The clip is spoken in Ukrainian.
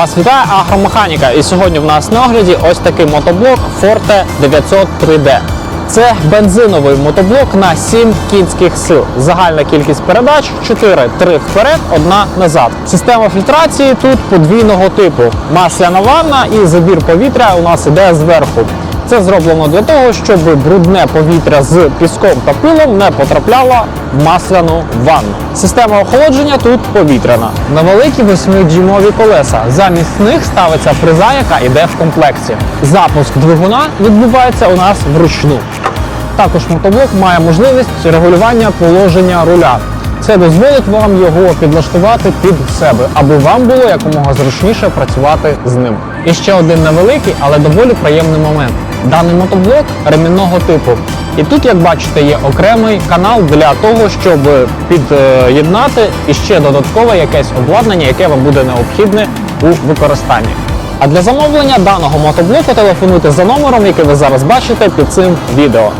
Вас вітає агромеханіка. І сьогодні в нас на огляді ось такий мотоблок Forte 900 3D. Це бензиновий мотоблок на 7 кінських сил. Загальна кількість передач 4, 3 вперед, одна назад. Система фільтрації тут подвійного типу. Масляна ванна і забір повітря у нас іде зверху. Це зроблено для того, щоб брудне повітря з піском та пилом не потрапляло в масляну ванну. Система охолодження тут повітряна. На великі 8-дюймові колеса. Замість них ставиться фреза, яка йде в комплекті. Запуск двигуна відбувається у нас вручну. Також мотоблок має можливість регулювання положення руля. Це дозволить вам його підлаштувати під себе, аби вам було якомога зручніше працювати з ним. І ще один невеликий, але доволі приємний момент. Даний мотоблок ремінного типу. І тут, як бачите, є окремий канал для того, щоб під'єднати іще додаткове якесь обладнання, яке вам буде необхідне у використанні. А для замовлення даного мотоблоку телефонуйте за номером, який ви зараз бачите під цим відео.